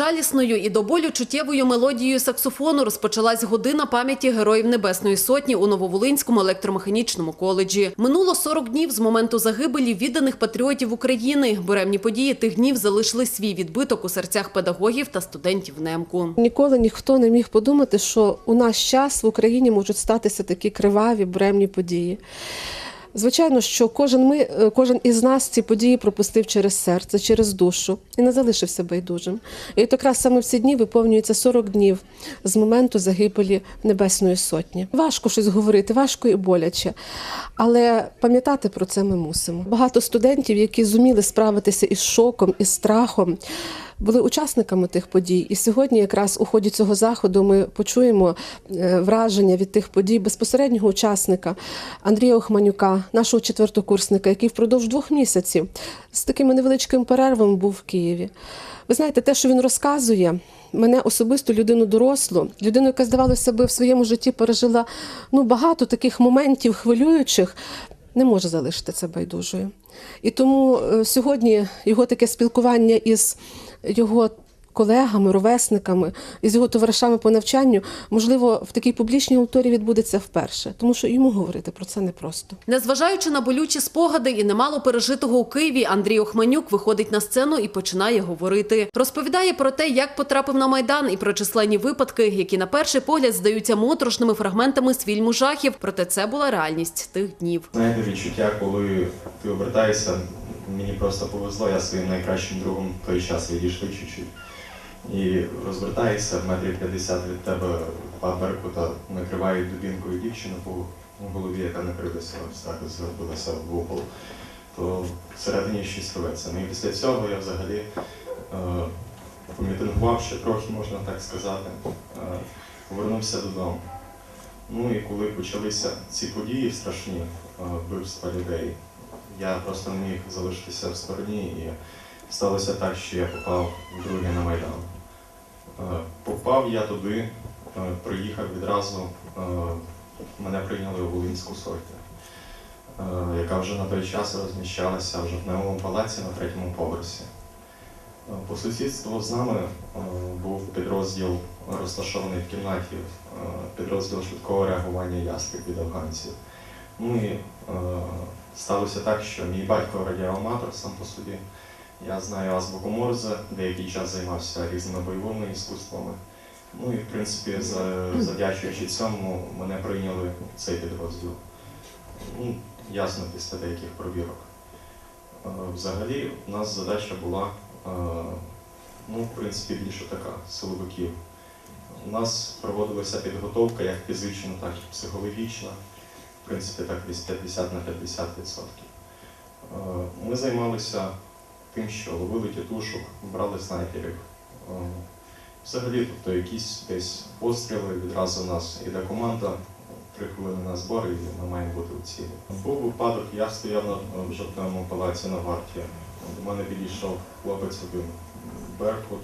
Жалісною і до болю чуттєвою мелодією саксофону розпочалась година пам'яті Героїв Небесної Сотні у Нововолинському електромеханічному коледжі. Минуло 40 днів з моменту загибелі відданих патріотів України. Буремні події тих днів залишили свій відбиток у серцях педагогів та студентів НЕМКу. Ніколи ніхто не міг подумати, що у наш час в Україні можуть статися такі криваві, буремні події. Звичайно, що кожен ми, е, кожен із нас ці події пропустив через серце, через душу і не залишився байдужим. І от якраз саме в ці дні виповнюється 40 днів з моменту загибелі Небесної Сотні. Важко щось говорити, важко і боляче, але пам'ятати про це ми мусимо. Багато студентів, які зуміли справитися із шоком, із страхом, були учасниками тих подій. І сьогодні, якраз у ході цього заходу, ми почуємо е, враження від тих подій безпосереднього учасника Андрія Охманюка, нашого четвертокурсника, який впродовж двох місяців з такими невеличкими перервами був в Києві. Ви знаєте, те, що він розказує, мене особисто людину дорослу, людину, яка здавалося би в своєму житті пережила ну багато таких моментів хвилюючих, не може залишити це байдужою. І тому е, сьогодні його таке спілкування із його колегами, ровесниками, із його товаришами по навчанню, можливо, в такій публічній аудиторії відбудеться вперше, тому що йому говорити про це непросто. Незважаючи на болючі спогади і немало пережитого у Києві, Андрій Охманюк виходить на сцену і починає говорити. Розповідає про те, як потрапив на майдан, і про численні випадки, які на перший погляд здаються моторошними фрагментами з фільму жахів. Проте це була реальність тих днів. Знаєте, відчуття, коли ти обертаєшся, мені просто повезло, я своїм найкращим другом в той час відійшли чуть-чуть. І розвертаєшся в метрів 50 від тебе два беркута накривають дубінкою дівчину по голові, яка накрилася зробилася в угол, то всередині щось рветься. Ну і після цього я взагалі е, помітингував ще трохи, можна так сказати, е, повернувся додому. Ну і коли почалися ці події страшні, е, вбивства людей, я просто не міг залишитися в стороні і сталося так, що я попав вдруге на Майдан. Е, Попав я туди, е, приїхав відразу, е, мене прийняли у Волинську е, яка вже на той час розміщалася вже в Неовому палаці на третьому поверсі. По сусідству з нами був підрозділ розташований в кімнаті, підрозділ швидкого реагування ястреб від афганців. Ну і е, сталося так, що мій батько радіоаматор сам по собі. Я знаю азбуку Морзе, деякий час займався різними бойовими іскусствами. Ну і в принципі, завдячуючи цьому, мене прийняли в цей підрозділ. Ну, ясно, після деяких провірок. Е, Взагалі, у нас задача була, е, ну, в принципі, більше така силовиків. У нас проводилася підготовка як фізична, так і психологічна. Принципі, так десь 50 на 50 відсотків. Е, Ми займалися тим, що ловили тітушок, брали снайперів. Е, Взагалі, тобто якісь десь постріли, відразу у нас іде команда, три хвилини на збор і ми маємо бути у цілі. Був випадок, я стояв на в жовтному палаці на варті. До мене підійшов хлопець один Беркут,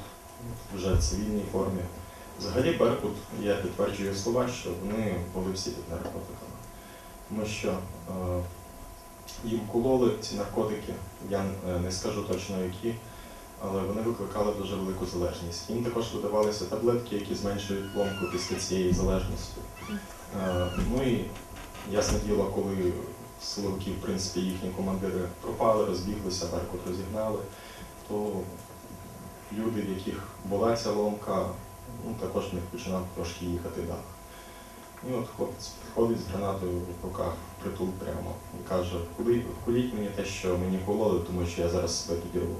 вже в цивільній формі. Взагалі Беркут, я підтверджую слова, що вони були всі під наркотиками. Тому що е, їм кололи ці наркотики, я е, не скажу точно які, але вони викликали дуже велику залежність. Їм також видавалися таблетки, які зменшують ломку після цієї залежності. Е, Ну і ясне діло, коли силовики, в принципі, їхні командири пропали, розбіглися, Беркут розігнали, то люди, в яких була ця ломка, ну, також в них починав трошки їхати дах. І от хлопець підходить з гранатою в руках, притул прямо, і каже, «Куди- вколіть мені те, що мені кололи, тому що я зараз себе підірву.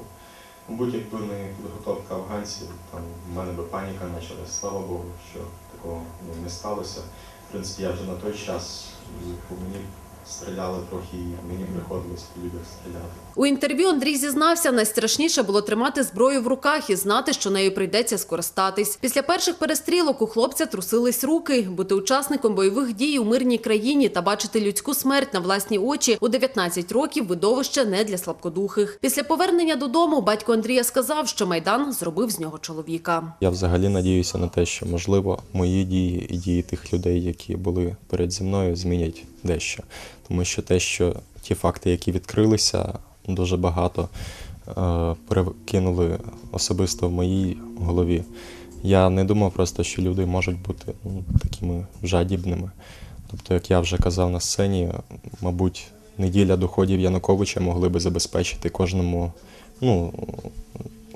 Мабуть, якби не підготовка афганців, там в мене би паніка почалася, Слава Богу, що такого ну, не сталося. В принципі, я вже на той час і мені стріляли трохи, і мені приходилось по людях стріляти. У інтерв'ю Андрій зізнався, найстрашніше було тримати зброю в руках і знати, що нею прийдеться скористатись. Після перших перестрілок у хлопця трусились руки. Бути учасником бойових дій у мирній країні та бачити людську смерть на власні очі у 19 років видовище не для слабкодухих. Після повернення додому батько Андрія сказав, що майдан зробив з нього чоловіка. Я взагалі надіюся на те, що можливо мої дії і дії тих людей, які були перед зі мною, змінять дещо. Тому що те, що ті факти, які відкрилися, дуже багато е, перекинули особисто в моїй голові. Я не думав просто, що люди можуть бути ну, такими жадібними. Тобто, як я вже казав на сцені, мабуть, неділя доходів Януковича могли би забезпечити кожному, ну,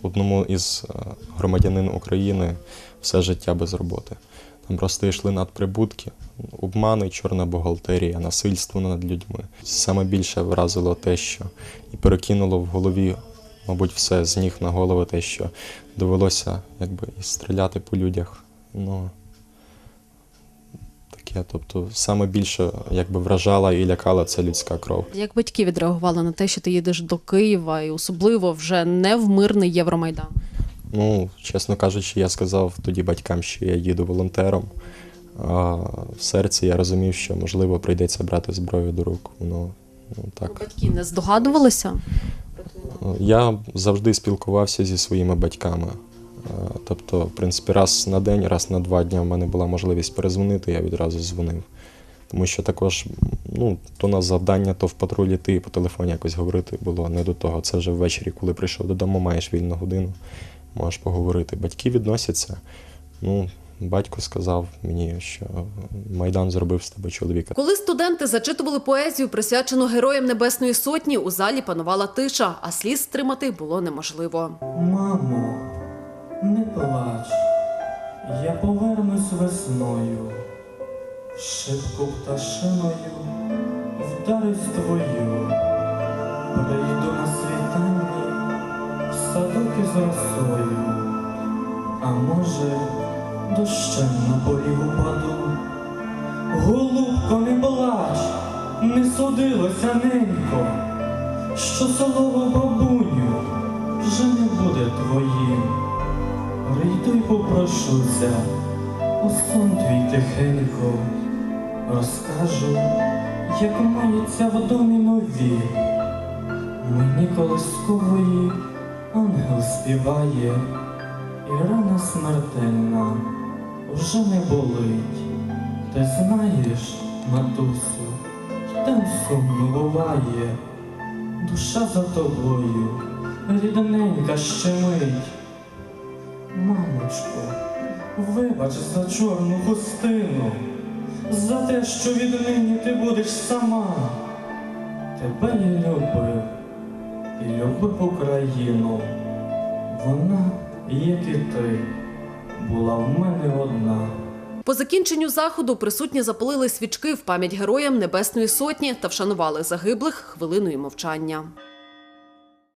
одному із е, громадянин України все життя без роботи. Просто йшли надприбутки, обмани, чорна бухгалтерія, насильство над людьми. Саме більше вразило те, що і перекинуло в голові, мабуть, все з ніг на голову, те, що довелося якби і стріляти по людях. Ну, таке, тобто, саме більше якби вражала і лякала це людська кров. Як батьки відреагували на те, що ти їдеш до Києва, і особливо вже не в мирний Євромайдан? Ну, чесно кажучи, я сказав тоді батькам, що я їду волонтером. А в серці я розумів, що можливо прийдеться брати зброю до рук. Ну, ну так. Батьки не здогадувалися? Я завжди спілкувався зі своїми батьками. Тобто, в принципі, раз на день, раз на два дні в мене була можливість перезвонити, я відразу дзвонив. Тому що також ну, то на завдання, то в патрулі ти по телефоні якось говорити було не до того. Це вже ввечері, коли прийшов додому, маєш вільну годину, можеш поговорити. Батьки відносяться. Ну, батько сказав мені, що Майдан зробив з тебе чоловіка. Коли студенти зачитували поезію, присвячену героям Небесної Сотні, у залі панувала тиша, а сліз стримати було неможливо. Мамо, не плач, я повернусь весною, шибку пташиною вдарить твою, прийду садок із росою, а може, дощем на поріг упаду. Голубко, не плач, не судилося ненько, що солову бабуню вже не буде твоїм. Прийду й попрошуся, у сон твій тихенько, розкажу, як мається в домі нові. Мені колискової ангел співає, і рана смертельна вже не болить. Ти знаєш, матусю, там сумно буває, душа за тобою, рідненька щемить. Мамочко, вибач за чорну хустину, за те, що віднині ти будеш сама. Тебе я любив любив Україну. Вона, як і ти, була в мене одна. По закінченню заходу присутні запалили свічки в пам'ять героям Небесної Сотні та вшанували загиблих хвилиною мовчання.